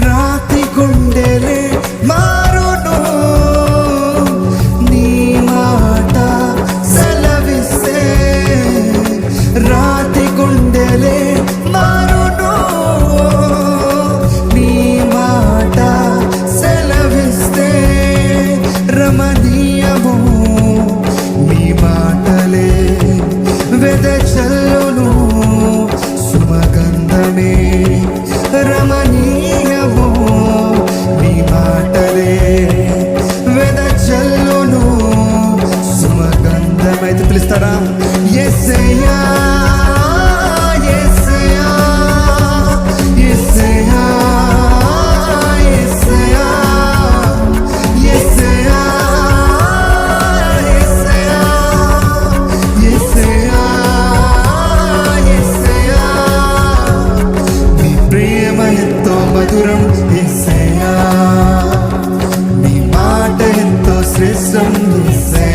రాతి గుండెలే చేస్తాడా ఎస్సయ్యా మధురం ఎస్సయా నీ మాట ఎంతో శ్రేష్టం ఎస్సయా